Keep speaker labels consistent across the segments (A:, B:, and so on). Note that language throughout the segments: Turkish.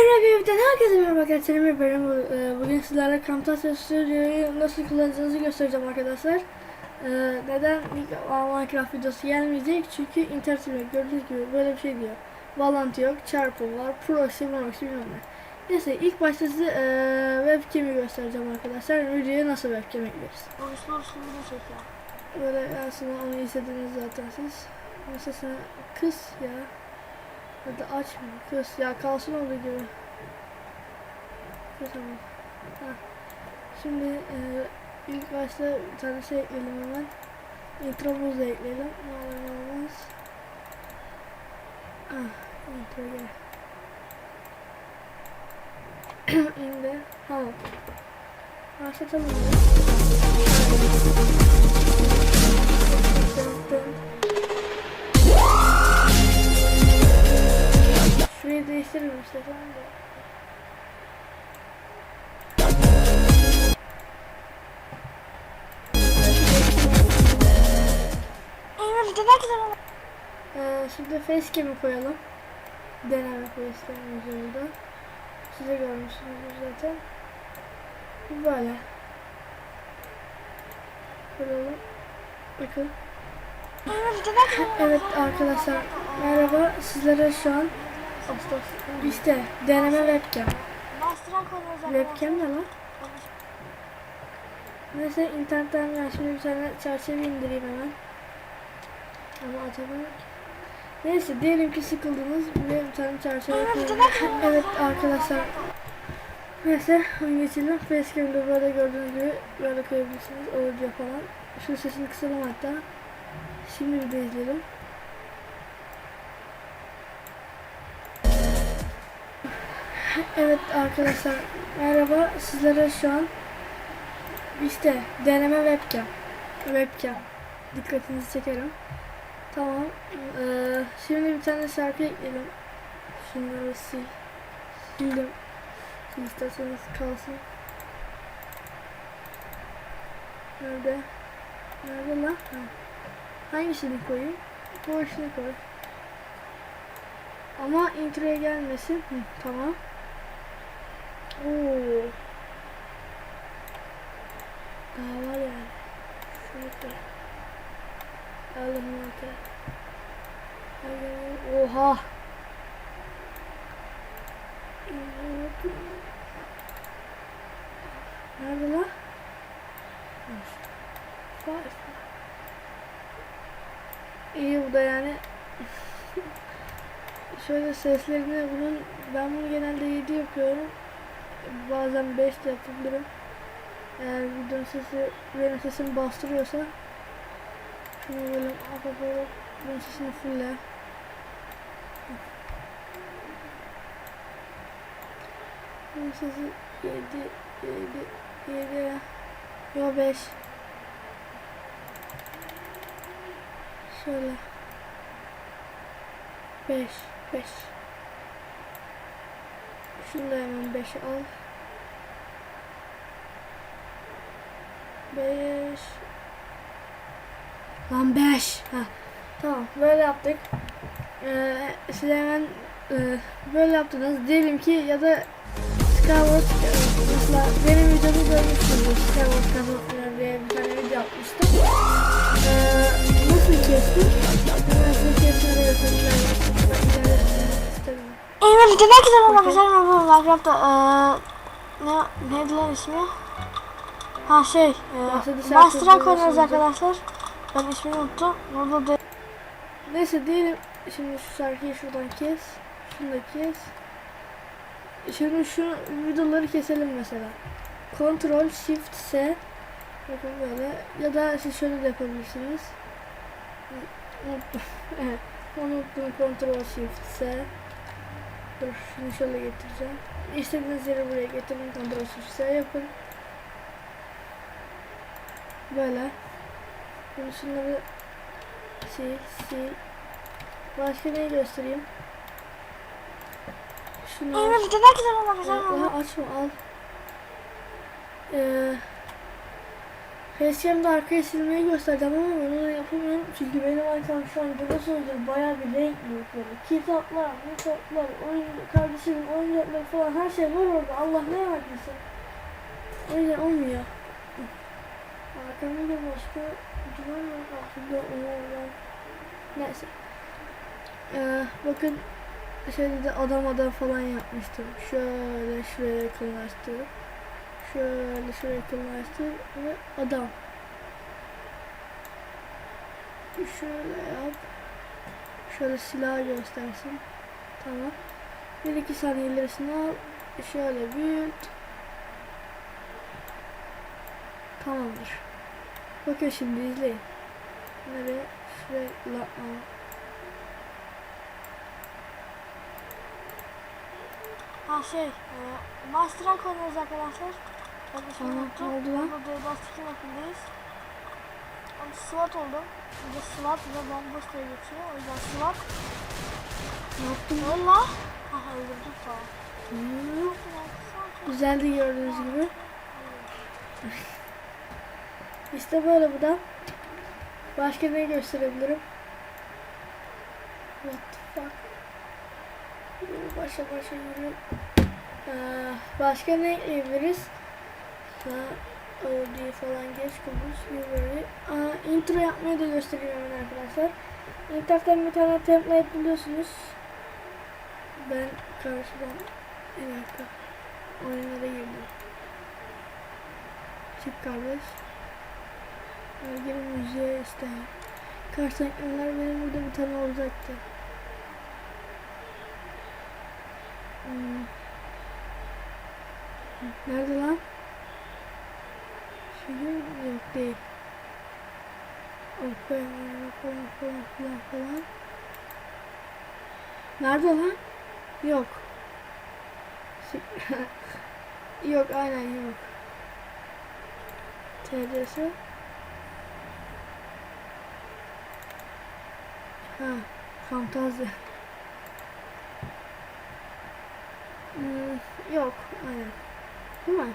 A: Emre Bey'den herkese merhaba arkadaşlar. Ben e, Bugün sizlerle Camtasia Studio'yu nasıl kullanacağınızı göstereceğim arkadaşlar. E, Neden Minecraft videosu gelmeyecek? Çünkü internet yok. Gördüğünüz gibi böyle bir şey diyor. Bağlantı yok, çarpım var, proxy, proxy bilmem ne. Neyse ilk başta size e, webcam'i göstereceğim arkadaşlar. Videoya nasıl webcam ekleriz. Böyle aslında onu izlediniz zaten siz. Mesela kız ya. Ya da açma kız ya kalsın olduğu gibi. Ama. Ha. Şimdi e, ilk başta bir tane şey ekleyelim hemen. Intromuzu da ekleyelim. Ne olur ne olmaz. Ah, intro gel. Şimdi tamam. Başlatalım. Değiştiririm tamam.
B: Emre video ne güzel oldu.
A: Ee, şimdi facecam'i koyalım. Deneme facecam'imiz oldu. Size görmüşsünüzdür zaten. Bu böyle. Koyalım. Bakın. Evet arkadaşlar merhaba sizlere şu an işte deneme webcam. Webcam ne lan? Neyse internetten ben şimdi bir tane çerçeve indireyim hemen. Ama acaba Neyse diyelim ki sıkıldınız ve bir tane çerçeve koyalım. Evet arkadaşlar. Neyse onu geçelim. Facecam'da böyle gördüğünüz gibi böyle koyabilirsiniz. Audio falan. Şu sesini kısalım hatta. Şimdi bir de izleyelim. Evet arkadaşlar merhaba. Sizlere şu an işte deneme webcam webcam. Dikkatinizi çekerim. Tamam. Ee, şimdi bir tane şarkı ekleyelim. Şunları sil sildim. İsterseniz kalsın. Nerede? Nerede lan? Ha. hangisini koyayım? İşini koy. Ama introya gelmesin. Hı, tamam Oo. Daha var. Şunu koy. Allah'ım ya. Oha. Nerede lan? Vay. İyi bu da yani. Şöyle seslerini bunun ben bunu genelde 7 yapıyorum bazen 5 de yapabilirim. Eğer videonun sesi benim sesimi bastırıyorsa şunu böyle kapatıp bunun sesini fulle. Bunun sesi 7 7 7 Yo 5 Şöyle 5 5 şunu da hemen 5'e al. 5 Lan 5 Ha Tamam böyle yaptık. Ee, size hemen e, böyle yaptınız. Diyelim ki ya da Skyward mesela benim videomu görmüşsünüzdür. Skyward kazanıyor diye bir tane video yapmıştım. Ee, nasıl kestim? Ben size kesmeyi de
B: Ne güzel oldu. Güzel oldu. Minecraft'ta eee ne neydi lan ismi? Ha şey,
A: çocuğu
B: konuyoruz
A: olsun.
B: arkadaşlar. Ben ismini unuttum. Burada da
A: Neyse diyelim şimdi şu şarkıyı şuradan kes. Şunu da kes. Şimdi şu videoları keselim mesela. Ctrl Shift S Bakın böyle ya da siz şöyle de yapabilirsiniz. Unuttum. evet. Unuttum Ctrl Shift S. Dur şunu şöyle getireceğim. İstediğiniz yere buraya getirin. Ctrl Shift S yapın. Böyle. Şimdi şunları sil sil. Başka neyi göstereyim? Şunu
B: video ne güzel. Güzel.
A: Daha açma al. Ee, Facecam'da arkaya silmeyi göstereceğim ama onu yapamıyorum çünkü benim haritam şu an nasıl olacak bayağı bir renk böyle. Kitaplar, kitaplar, oyun, kardeşimin oyuncakları falan her şey var orada. Allah ne verdiyse. O olmuyor. Arkamda da başka duvar yok aslında onlardan. Neyse. Ee, bakın şöyle de adam adam falan yapmıştım. Şöyle şuraya yakınlaştırıp şöyle şuraya yakınlaştır ve adam. Şöyle yap. Şöyle silah göstersin. Tamam. Bir iki saniye ilerisine al. Şöyle büyüt. Tamamdır. Bakın şimdi izleyin. Nereye? Şuraya la.
B: Ha şey, e, Master oynuyoruz arkadaşlar.
A: Ne oldu lan?
B: Burada Dust 2 mapindeyiz. Ben SWAT oldum. Bir de SWAT ve bomboş diye geçiyor. O yüzden SWAT.
A: Ne yaptın?
B: Öl la. Ha öldürdüm tamam.
A: Hmm. Güzeldi gördüğünüz gibi. İşte böyle bu da. Başka ne gösterebilirim? What the fuck? Başa başa yürü. Ee, başka ne ekleyebiliriz? Ha, OD falan geç kubus library. Aa, intro yapmayı da göstereyim arkadaşlar. İnternetten bir tane template buluyorsunuz. Ben karşıdan bir dakika. Oyunlara girdim. Çık kardeş. Ergin müziğe isteyen. Karşı ekranlar benim burada bir tane olacaktı. Hmm. Nerede lan? Yok değil. Oh, falan falan falan falan. Nerede lan? Yok. yok aynen yok. TC'si. Ha, fantazya. Hmm, yok, aynen. Değil mi?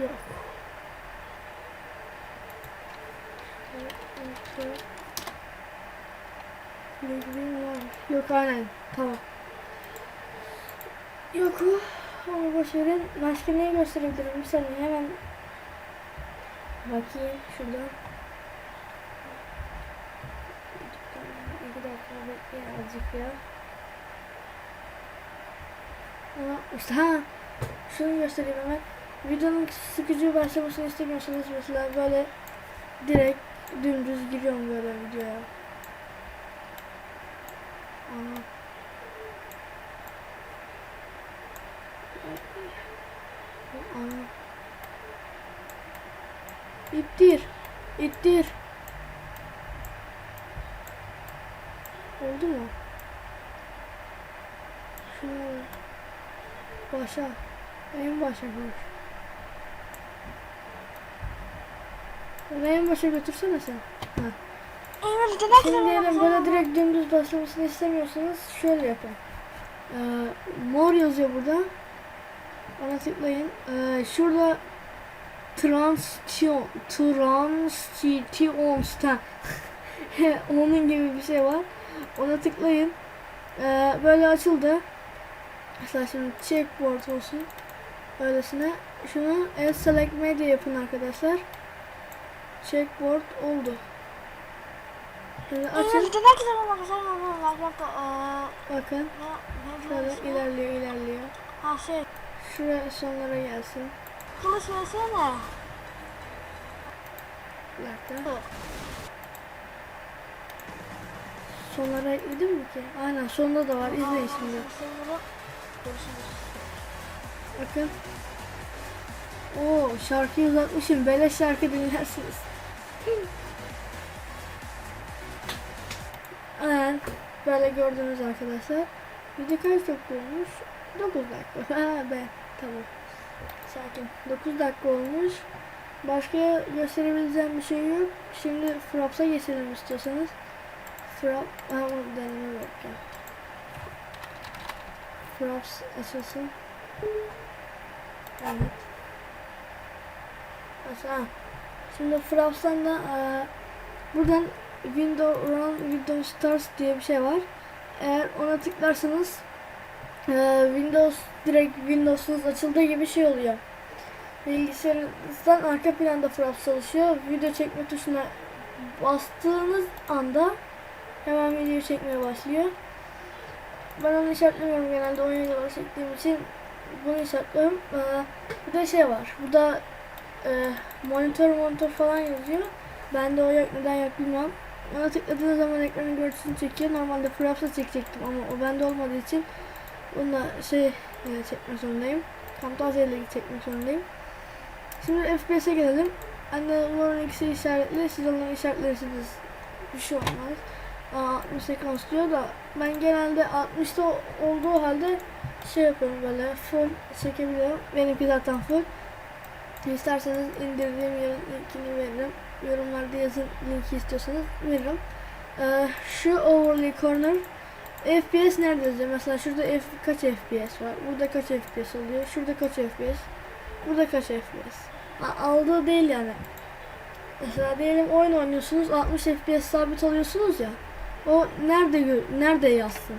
A: Yok. Evet, evet, Bilgim var. Yok aynen. Tamam. Yok o. Onu boş verin. Başka neyi gösterebilirim? Bir saniye hemen bakayım şuradan. İki dakika bekleyin azıcık ya. Ama işte ha şunu göstereyim hemen. Videonun sıkıcı başlamasını istemiyorsanız mesela böyle direkt dümdüz giriyorum böyle videoya. Ana. Ana. İttir. İttir. Oldu mu? Şunu başa. En başa koy. Onu en başa götürsene sen. Ha.
B: De ne
A: Şimdi diyelim böyle direkt dümdüz başlamasını istemiyorsanız şöyle yapın. Ee, mor yazıyor burada. Ona tıklayın. Ee, şurada Transition Transition onun gibi bir şey var. Ona tıklayın. Ee, böyle açıldı. Mesela şimdi checkboard olsun. Öylesine. Şunu el select media yapın arkadaşlar. Checkboard oldu. Açın.
B: Eee
A: Bakın. Şöyle ilerliyor ilerliyor.
B: Ha şey
A: Şuraya sonlara gelsin.
B: kılıç versene.
A: Dakika. Sonlara ekledim mi ki? Aynen sonunda da var. İzleyin şimdi. Bakın. Oo şarkıyı uzatmışım. Beleş şarkı dinlersiniz. Aynen. Böyle gördünüz arkadaşlar. Video kaç dakika olmuş? 9 dakika. Ha be. Tamam. Sakin. 9 dakika olmuş. Başka gösterebileceğim bir şey yok. Şimdi Fraps'a geçelim istiyorsanız. Frap... Ha onu deneme bakacağım. Fraps açılsın. Evet. Ha. Şimdi Fraps'tan da e, buradan Windows Run Windows Start diye bir şey var. Eğer ona tıklarsanız e, Windows direkt Windows'unuz açıldığı gibi şey oluyor. Bilgisayarınızdan arka planda Fraps çalışıyor. Video çekme tuşuna bastığınız anda hemen video çekmeye başlıyor. Ben onu işaretlemiyorum genelde oyun videoları çektiğim için bunu işaretliyorum. Ee, bir de şey var. Burada e, monitör monitör falan yazıyor. Ben de o yok neden yok bilmiyorum. Ona tıkladığınız zaman ekranın görüntüsünü çekiyor. Normalde Fraps'la çekecektim ama o bende olmadığı için bununla şey e, çekmek zorundayım. Camtasia ile çekmek zorundayım. Şimdi FPS'e gelelim. Anne bunların ikisi işaretli. Siz onları işaretlersiniz. Bir şey olmaz. Aa, 60 sekans diyor da ben genelde 60'ta olduğu halde şey yapıyorum böyle full çekebiliyorum. Benimki zaten full. İsterseniz indirdiğim linkini veririm. Yorumlarda yazın linki istiyorsanız veririm. Ee, şu overlay corner FPS nerede yazıyor? Mesela şurada F kaç FPS var? Burada kaç FPS oluyor? Şurada kaç FPS? Burada kaç FPS? A- aldığı değil yani. Mesela diyelim oyun oynuyorsunuz 60 FPS sabit alıyorsunuz ya. O nerede nerede yazsın?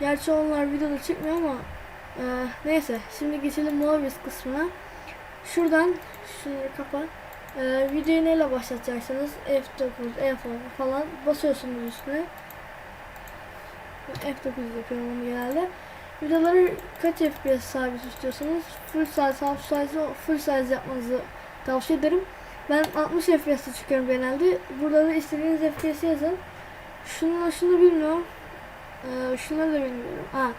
A: Gerçi onlar videoda çıkmıyor ama e, neyse şimdi geçelim Movies kısmına. Şuradan şunları kapa. E, videoyu neyle başlatacaksınız? F9, F10 falan basıyorsunuz üstüne. F9 yapıyorum genelde. Videoları kaç FPS sabit istiyorsanız full size, half size, full size yapmanızı tavsiye ederim. Ben 60 FPS'te çıkıyorum genelde. Burada da istediğiniz FPS yazın. Şunu şunu bilmiyorum. Ee, şunları da bilmiyorum. Ha.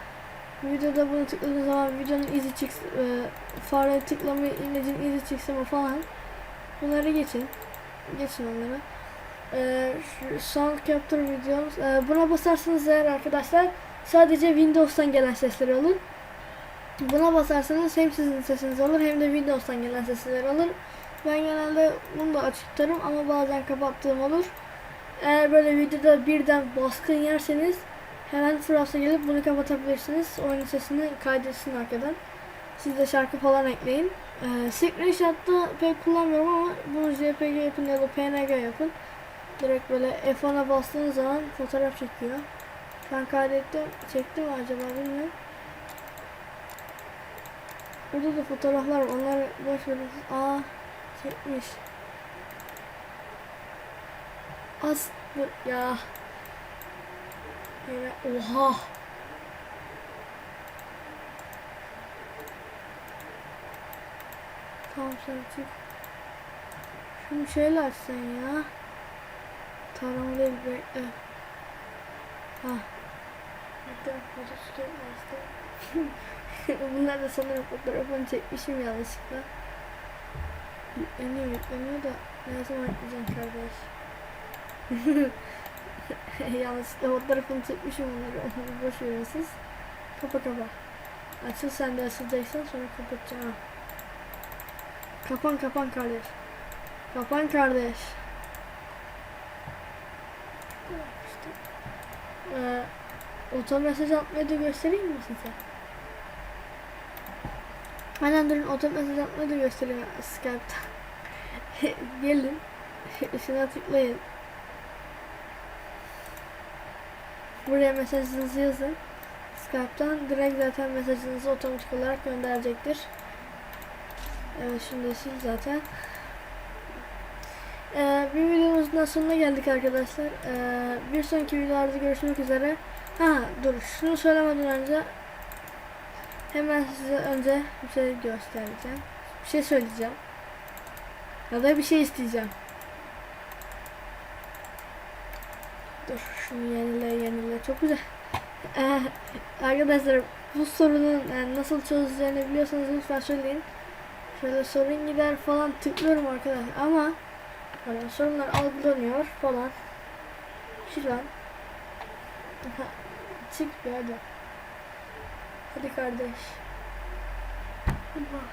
A: Videoda bunu tıkladığınız zaman videonun izi çıksın, e, fare tıklama imlecin izi çıksın mı falan. Bunları geçin. Geçin onları. Şu sound capture videomuz. Ee, buna basarsanız eğer arkadaşlar sadece Windows'tan gelen sesleri olur. Buna basarsanız hem sizin sesiniz olur hem de Windows'tan gelen sesler olur. Ben genelde bunu da açık tutarım ama bazen kapattığım olur. Eğer böyle videoda birden baskın yerseniz hemen Fraps'a gelip bunu kapatabilirsiniz. Oyunun sesini kaydetsin arkadan. Siz de şarkı falan ekleyin. Ee, Screenshot'ta pek kullanmıyorum ama bunu JPG yapın ya da PNG yapın. Direkt böyle F10'a bastığınız zaman fotoğraf çekiyor. Ben kaydettim. Çektim mi acaba bilmiyorum. Burada da fotoğraflar var. Onları boş verin. Aa çekmiş. Bu- ya. Yine oha. Tamam sen çık. Şunu şöyle açsan ya. Tarama değil bekle. Ha. Hatta fotoğraf açtım. Bunlar da sanırım fotoğrafını çekmişim yanlışlıkla. Yükleniyor yükleniyor da ne zaman yükleyeceğim kardeş. yanlışlıkla fotoğrafını çekmişim onları. Onu boş verin siz. Kapa kapa. Açıl sen de açılacaksan sonra kapatacağım. Kapan kapan kardeş. Kapan kardeş. İşte. Ee, oto mesaj atmayı da göstereyim mi size? Aynen durun oto mesaj atmayı da göstereyim Skype'ta. Gelin. Şuna tıklayın. Buraya mesajınızı yazın. Skype'tan direkt zaten mesajınızı otomatik olarak gönderecektir. Evet şimdi sil zaten. Ee, bir videomuzun sonuna geldik arkadaşlar. Ee, bir sonraki videolarda görüşmek üzere. Ha dur şunu söylemeden önce hemen size önce bir şey göstereceğim. Bir şey söyleyeceğim. Ya da bir şey isteyeceğim. Dur şunu yenile yenile çok güzel. Ee, arkadaşlar bu sorunun yani nasıl çözüleceğini biliyorsanız lütfen söyleyin. Şöyle sorun gider falan tıklıyorum arkadaşlar ama böyle sorunlar algılanıyor falan. Şuradan. Çık bir hadi. Hadi kardeş. Allah.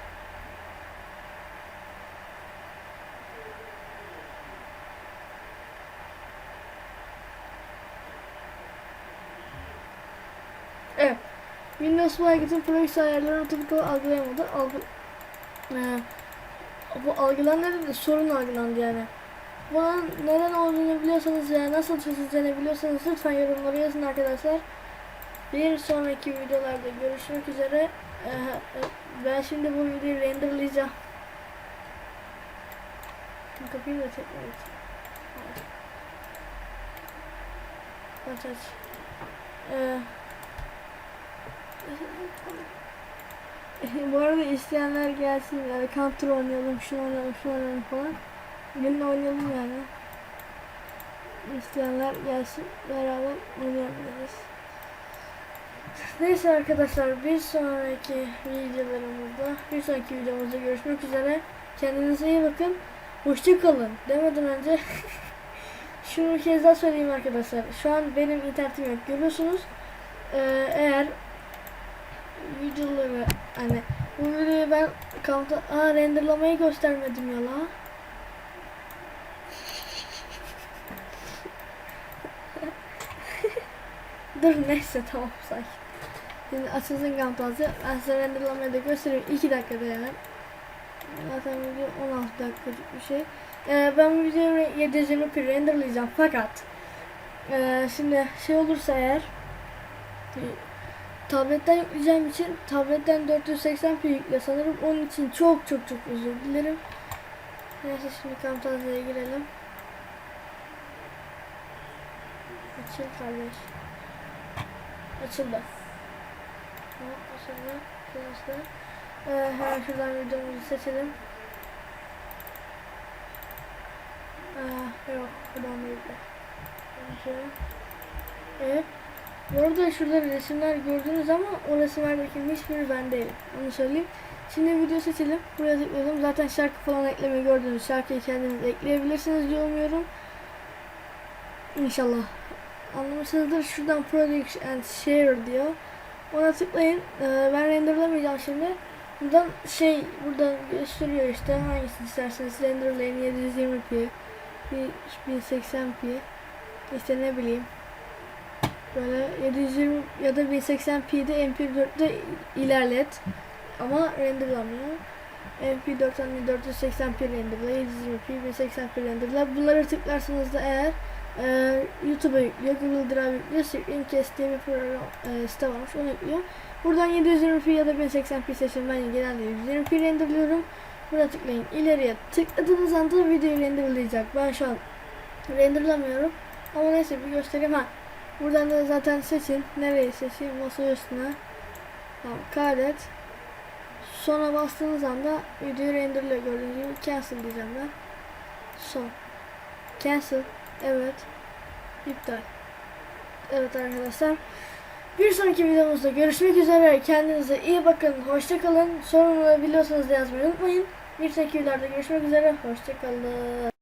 A: Evet. Windows Market'in projeksi ayarlarını tıpkı algılayamadı. Algı... Ee, bu algılanmadı da sorun algılandı yani. Bunun neden olduğunu biliyorsanız veya nasıl çözüleceğini biliyorsanız lütfen yorumlara yazın arkadaşlar. Bir sonraki videolarda görüşmek üzere. Ee, ben şimdi bu videoyu renderlayacağım. Kapıyı da tekrar aç. Aç aç. Ee, bu arada isteyenler gelsin yani counter oynayalım, şunu oynayalım, şunu oynayalım falan. Gelin oynayalım yani. İsteyenler gelsin beraber oynayabiliriz. Neyse arkadaşlar bir sonraki videolarımızda, bir sonraki videomuzda görüşmek üzere. Kendinize iyi bakın. Hoşça kalın. Demeden önce şunu bir kez daha söyleyeyim arkadaşlar. Şu an benim internetim yok görüyorsunuz. Ee, eğer videoları hani bu videoyu ben kampta aa renderlamayı göstermedim ya la. Dur neyse tamam sakin. Şimdi açılsın kampazı. Ben size renderlamayı da göstereyim. 2 dakikada yani. Zaten video 16 dakikalık bir şey. Ee, ben bu videoyu 720p renderlayacağım fakat ee, şimdi şey olursa eğer e, tabletten yükleyeceğim için tabletten 480p yükle sanırım onun için çok çok çok özür dilerim. Neyse şimdi Camtasia'ya girelim. Açıl kardeş. Açıldı. Açıldı. Şurası. Ee, hemen şuradan videomuzu seçelim. Aa, yok, buradan de. Şöyle. Evet. Bu arada şurada resimler gördünüz ama o resimlerdeki hiçbiri ben değilim. Onu söyleyeyim. Şimdi video seçelim. Buraya tıkladım. Zaten şarkı falan eklemeyi gördünüz. Şarkıyı kendiniz ekleyebilirsiniz diye umuyorum. İnşallah. Anlamışsınızdır. Şuradan Produce and Share diyor. Ona tıklayın. Ee, ben renderlamayacağım şimdi. Buradan şey buradan gösteriyor işte hangisini isterseniz renderlayın 720p 1080p işte ne bileyim böyle 720 ya da 1080p'de MP4'te ilerlet ama renderlamıyor MP4'ten 480p renderla 720p 1080p renderla bunları tıklarsanız da eğer e, YouTube'a yüklüyor Google Drive yüklüyor Screencast diye bir program e, site varmış onu yüklüyor Buradan 720p ya da 1080p seçin. Ben genelde 720p renderliyorum. Buraya tıklayın. İleriye tıkladığınız anda videoyu renderlayacak. Ben şu an renderlamıyorum. Ama neyse bir göstereyim. Ha. Buradan da zaten seçin. Nereyi seçeyim? Masa üstüne. Tamam. Kaydet. Sonra bastığınız anda videoyu renderliyor. Gördüğünüz gibi cancel diyeceğim ben. Son. Cancel. Evet. İptal. Evet arkadaşlar. Bir sonraki videomuzda görüşmek üzere. Kendinize iyi bakın. Hoşça kalın. Sorun biliyorsanız yazmayı unutmayın. Bir sonraki videolarda görüşmek üzere. Hoşça kalın.